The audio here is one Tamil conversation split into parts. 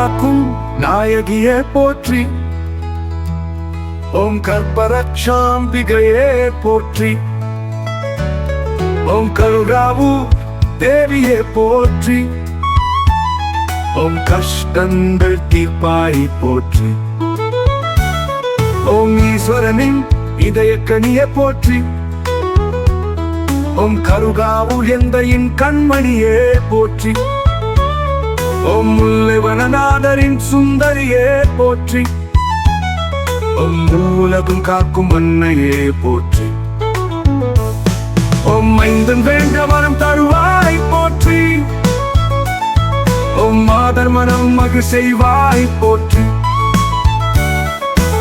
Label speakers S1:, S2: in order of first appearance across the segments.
S1: காக்கும் நாயகியே போற்றி. ஓம் கற்பரக்ஷாம்பிகையே போற்றி. ஓம் கருடாவு தேவியே போற்றி. ஓம் கஷ்டங்கள் தீர்ப்பாய் போற்றி. ஓம் ஈஸ்வரனின் இதயக்கனியே போற்றி. ஓம் கருகாவு எந்தையின் கண்மணியே போற்றி. ஓம் முல்லைவனநாதரின் சுந்தரியே போற்றி. ஓம் மூலகும் காக்கும் அன்னையே போற்றி. ஓம் ஐந்தன் வேண்ட மனம் தருவாய் போற்றி. ஓம் மாதர் மனம் மகு செய்வாய் போற்றி.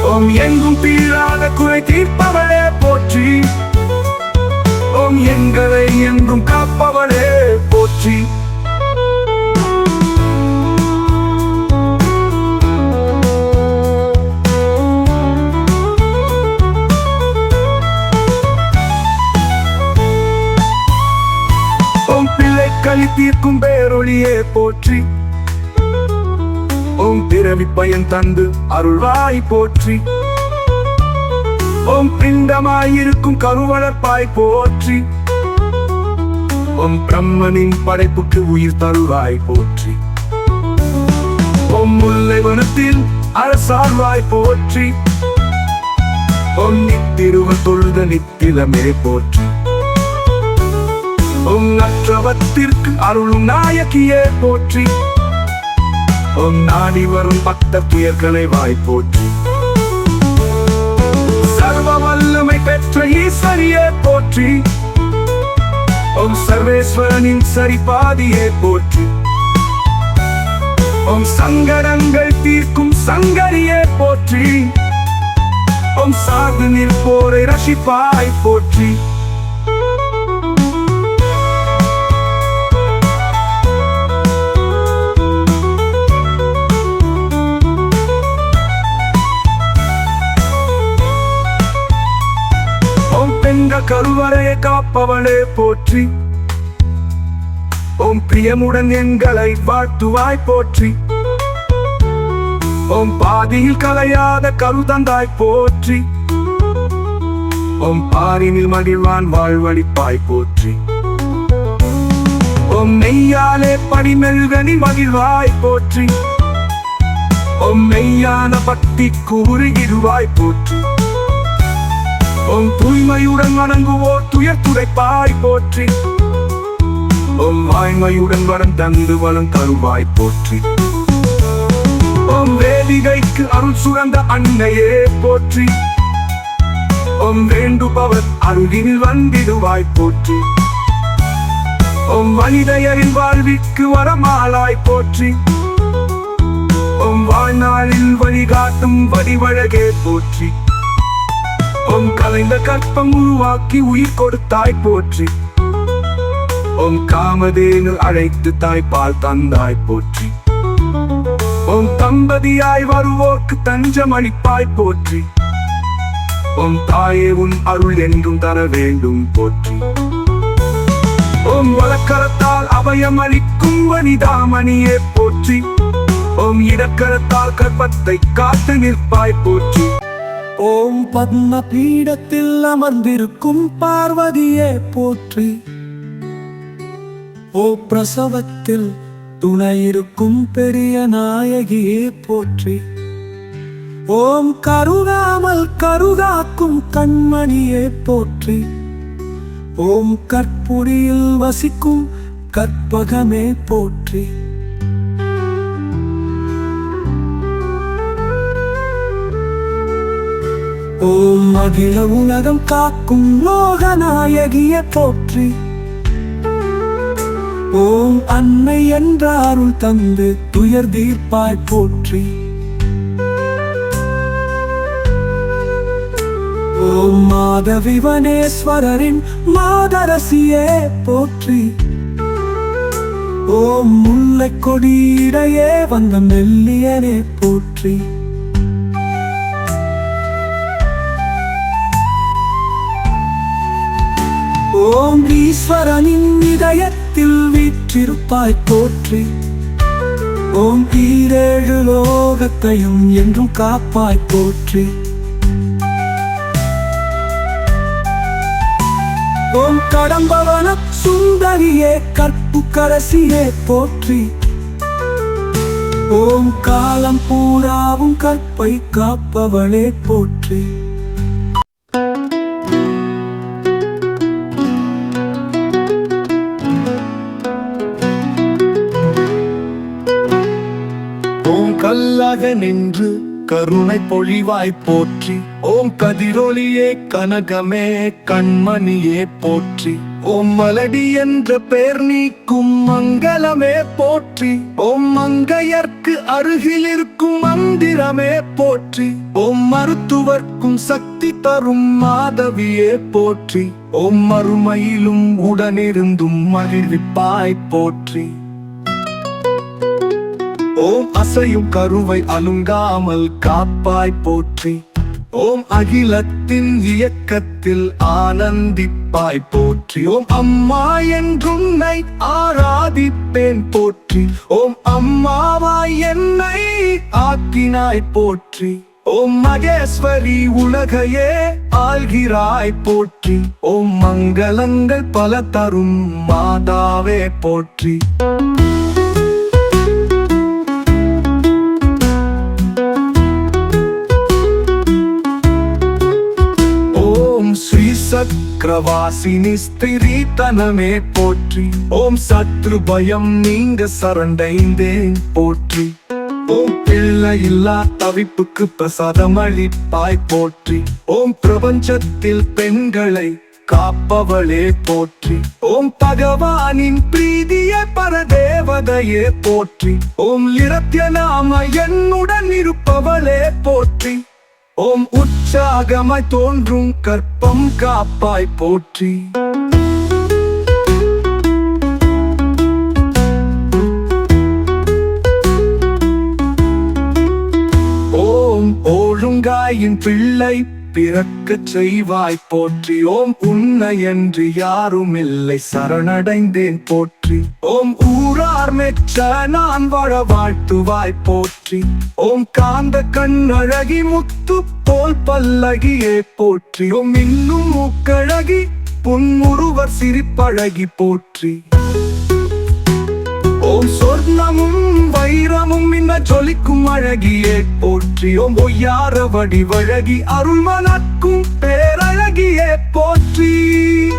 S1: ஓம் எங்கும் தீராத குறை தீர்ப்பவளே போற்றி. ஓம் எங்களை எங்கும் காப்பவளே போற்றி. தீர்க்கும் பேரொழியே போற்றி. ஓம் பிறவி பயன் தந்து அருள்வாய் போற்றி. ஓம் பிண்டமாயிருக்கும் கருவளப்பாய் போற்றி. ஓம் பிரம்மனின் படைப்புக்கு உயிர் தருவாய் போற்றி. ஓம் முல்லை வனத்தில் அரசாழ்வாய் போற்றி. ஓம் நித்திருவ தொழுத நித்திலமே போற்றி. ஓம் நற்றவத்திற்கு அருளும் நாயகியே போற்றி. ஓம் நாடி வரும் பக்த துயர்களை வாய் போற்றி. சர்வ வல்லமை பெற்ற ஈஸ்வரியே போற்றி. ஓம் சர்வேஸ்வரனின் சரிபாதியே போற்றி. ஓம் சங்கடங்கள் தீர்க்கும் சங்கரியே போற்றி. ஓம் சார்ந்து நிற்போரை ரசிப்பாய் போற்றி. ஓம் கருவறையை காப்பவளே போற்றி. ஓம் பிரியமுடன் எங்களை வாழ்த்துவாய் போற்றி. ஓம் பாதியில் கலையாத கருதந்தாய் போற்றி. ஓம் பாரினில் மகிழ்வான் வாழ்வழிப்பாய் போற்றி. ஓம் மெய்யாலே படிமெழுகனி மகிழ்வாய் போற்றி. ஓம் மெய்யான பக்தி கூறுகிடுவாய் போற்றி. உம் தூய்மையுடன் வணங்குவோர் துயர் துடைப்பாய் போற்றி. உம் வாய்மையுடன் வரம் தந்து வளம் தருவாய் போற்றி. உம் வேலிகைக்கு அருள் சுரந்த அன்னையே போற்றி. உம் வேண்டுபவர் அருகினில் வந்திடுவாய் போற்றி. உம் வனிதையரின் வாழ்விற்கு வரமாலாய் போற்றி. உம் வாழ்நாளில் வழிகாட்டும் வடிவழகே போற்றி. ஓம் கலைந்த கற்பம் உருவாக்கி உயிர் கொடுத்தாய் போற்றி. ஓம் காமதேனு அழைத்து தாய்ப்பால் தந்தாய் போற்றி. ஓம் தம்பதியாய் வருவோர்க்கு தஞ்சம் அளிப்பாய் போற்றி. ஓம் தாயே உன் அருள் என்றும் தர வேண்டும் போற்றி. ஓம் வழக்கரத்தால் அபயம் அளிக்கும் வனிதாமணியே போற்றி. ஓம் இடக்கரத்தால் கற்பத்தை காத்து நிற்பாய் போற்றி.
S2: ஓம் பத்ம பீடத்தில் அமர்ந்திருக்கும் பார்வதியே போற்றி. ஓ பிரசவத்தில் துணையிருக்கும் பெரிய நாயகியே போற்றி. ஓம் கருகாமல் கருகாக்கும் கண்மணியே போற்றி. ஓம் கற்புரியில் வசிக்கும் கற்பகமே போற்றி. ஓம் அகில உலகம் காக்கும் லோகநாயகிய போற்றி. ஓம் அன்னை என்றாருள் தந்து துயர் தீர்ப்பாய் போற்றி. ஓம் மாதவிவனேஸ்வரரின் மாதரசியே போற்றி. ஓம் முல்லை கொடியிடையே வந்த மெல்லியனே போற்றி. ஓம் ஈஸ்வரனின் இதயத்தில் வீற்றிருப்பாய் போற்றி. ஓம் ஈரேழு லோகத்தையும் என்றும் காப்பாய் போற்றி. ஓம் கடம்பவன சுந்தரியே கற்புக்கரசியே போற்றி. ஓம் காலம் பூராவும் கற்பை காப்பவளே போற்றி.
S1: நின்று கருணை பொழிவாய் போற்றி. ஓம் கதிரொலியே கனகமே கண்மணியே போற்றி. ஓம் மலடி என்ற பெயர் நீக்கும் மங்களமே போற்றி. ஓம் மங்கையர்க்கு அருகில் இருக்கும் மந்திரமே போற்றி. ஓம் மருத்துவர்க்கும் சக்தி தரும் மாதவியே போற்றி. ஓம் மறுமையிலும் உடனிருந்தும் மகிழ்விப்பாய் போற்றி. ஓம் அசையும் கருவை அலுங்காமல் காப்பாய் போற்றி. ஓம் அகிலத்தின் இயக்கத்தில் ஆனந்திப்பாய் போற்றி. ஓம் அம்மா என்றுன்னை ஆராதிப்பேன் போற்றி. ஓம் அம்மாவாய் என்னை ஆக்கினாய் போற்றி. ஓம் மகேஸ்வரி உலகையே ஆள்கிறாய் போற்றி. ஓம் மங்களங்கள் பல தரும் மாதாவே போற்றி. சக்கரவாசினி ஸ்திரீத்தனமே போற்றி. ஓம் சத்ரு பயம் நீங்க சரண்டைந்தேன் போற்றி. ஓம் பிள்ளை இல்லா தவிப்புக்கு பிரசாதம் அளிப்பாய் போற்றி. ஓம் பிரபஞ்சத்தில் பெண்களை காப்பவளே போற்றி. ஓம் பகவானின் பிரீதிய பரதேவதையே போற்றி. ஓம் இரத்திய நாம என்னுடன் இருப்பவளே போற்றி. ஓம் உற்சாகமாய் தோன்றும் கற்பம் காப்பாய் போற்றி. ஓம் ஓழுங்காயின் பிள்ளை பிறக்கச் செய்வாய் போற்றி ஓம் உன்னை என்று யாரும் இல்லை சரணடைந்தேன் போற்றி ஓம் ஊரார் மெச்ச நான் வாழ வாழ்த்துவாய் போற்றி ஓம் காந்த கண்ணழகி முத்து போல் பல்லகியே போற்றி ஓம் இன்னும் மூக்கழகி புன்முருவர் சிரிப்பழகி போற்றி. ஓம் சொர்ணமும் வைரமும் இன்ன ஜொலிக்கும் அழகியே. போற்றி ஓம் ஒய்யார வடிவழகி அருள்மனக்கும் பேரழகியே. போற்றி.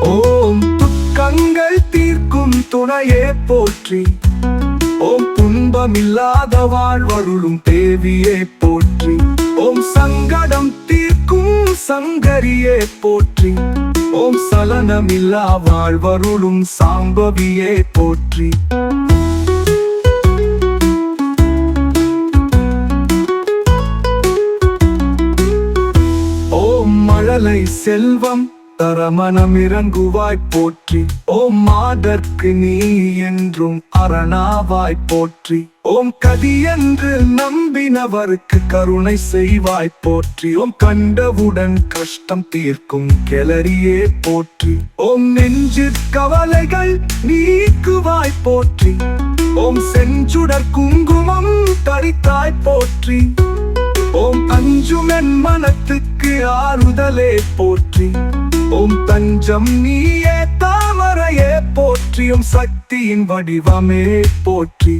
S1: ஓம் துக்கங்கள் தீர்க்கும் துணையே. போற்றி. ஓம் துன்பமில்லாத வாழ்வருளும் தேவியே. போற்றி. ஓம் சங்கடம் தீர்க்கும் சங்கரியே. போற்றி. ஓம் சலனமில்லா வாழ்வருளும் சாம்பவியே. போற்றி. ஓம் செல்வம் தரமணம் இறங்குவாய் போற்றி. ஓம் மாதற்கு நீ என்றும் அரணாவாய் போற்றி. ஓம் கதி என்று நம்பினவருக்கு கருணை செய்வாய் போற்றி. ஓம் கண்டவுடன் கஷ்டம் தீர்க்கும் கிளறியே போற்றி. ஓம் நெஞ்சு கவலைகள் நீக்குவாய் போற்றி. ஓம் செஞ்சுடர் குங்குமம் தரித்தாய் போற்றி. ஓம் அஞ்சுமென் மனத்துக்கு ஆறுதலே போற்றி. ஓம் தஞ்சம் நீயே தாமரையே போற்றியும் சக்தியின் வடிவமே போற்றி.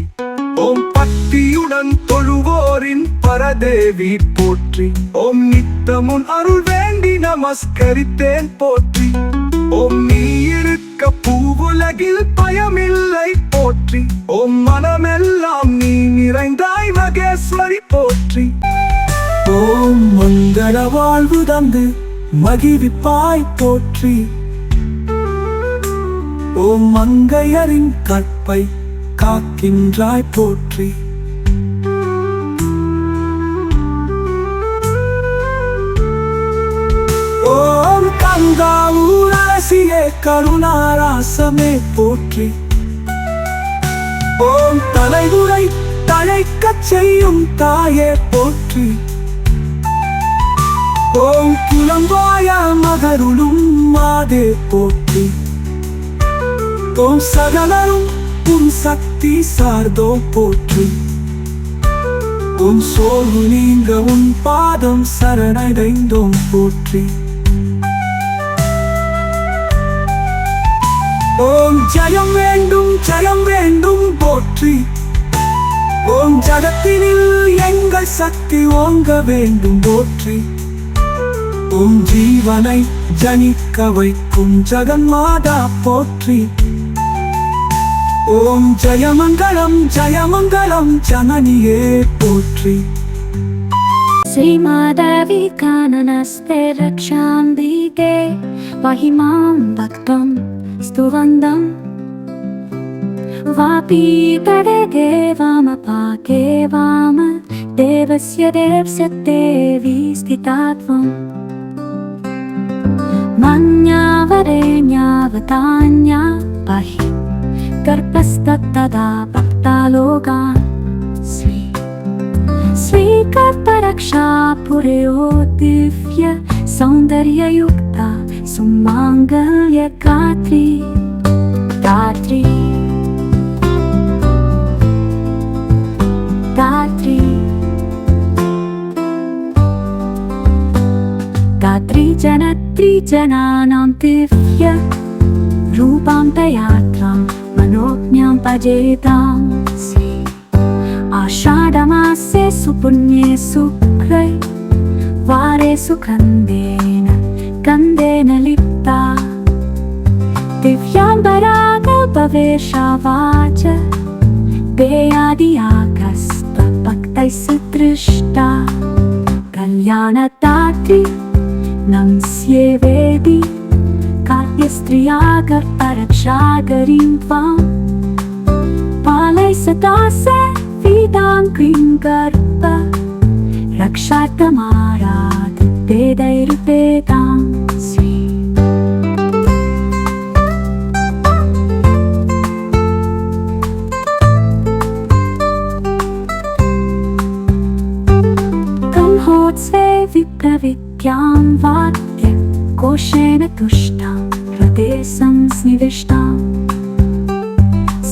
S1: ஓம் பக்தியுடன் தொழுவோரின் பரதேவி போற்றி. ஓம் நித்தமுன் அருள் வேண்டி நமஸ்கரித்தேன் போற்றி. ஓம் நீ
S2: வாழ்வு தந்து மகிழ்விப்பாய் போற்றி. ஓம் மங்கையரின் கற்பை காக்கின்றாய் போற்றி. ஓம் கங்கா ஊரசியே கருணாராசமே போற்றி. ஓம் தலைமுறை தழைக்கச் செய்யும் தாயே போற்றி. ஓம் குலம்பாய மகருளும் மாதே போற்றி. ஓம் சகலரும்
S1: உன் சக்தி சார்தோ போற்றி. உன் சோர்வு நீங்க உன் பாதம் சரணடைந்தோம் போற்றி. ஓம் ஜயம் வேண்டும் ஜயம் வேண்டும் போற்றி. ஓம் ஜகத்தினில் எங்கள் சக்தி ஓங்க வேண்டும் போற்றி. உம் ஜீவனை ஜனிக்க வைக்கும் ஜெகன்மாதா போற்றி ஓம் ஜெயமங்கலம் ஜெயமங்கலம் ஜனனியே போற்றி
S3: श्रीमाधवी काननस्ते रक्षाम्बिके पाहि मां भक्तं स्तुवन्दम् वापी तडगे वामपाके वाम देवस्य देवस्य देवी स्थिता त्वम् मन्यावरेण्यावतान्या पाहि गर्भस्तत्तदा भक्तालोकान् श्री स्वीकर्तरक्षा पुरयो दिव्य सौन्दर्ययुक्ता सुमाङ्गल्यगात्री गात्री गात्री त्रिजनानां तिह्य रूपां तयात्रां मनोज्ञां पजेतासे सुपुण्ये सुक्रै वारे सुकन्देन कन्देन लिप्ता। दिव्याम्बरादोपवेशवाच वाच आकस्पक्तै सुदृष्टा। कल्याणदात्रि нам все веди, как истриагар, аракшагарим вам. Палайся тасе, видан кингарпа, ракшартамарат, педайрпедан. तुष्टां हृदे संस्निविष्टाम्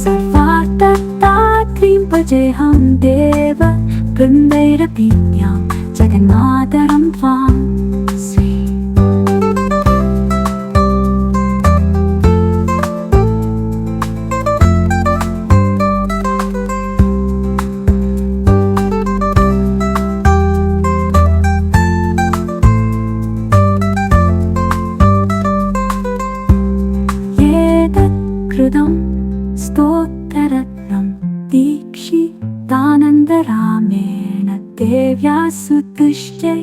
S3: सर्वार्थदात्रीं भजेऽहं देव बृन्दैरपीज्ञां जगन्मातरं त्वां देव्यासुतुष्टै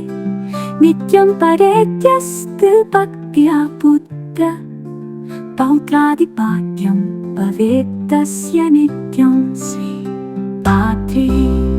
S3: नित्यं परेत्यस्तु भक्त्या पुत्र पौत्रादिपाठ्यं भवेत् तस्य नित्यं श्री पात्रे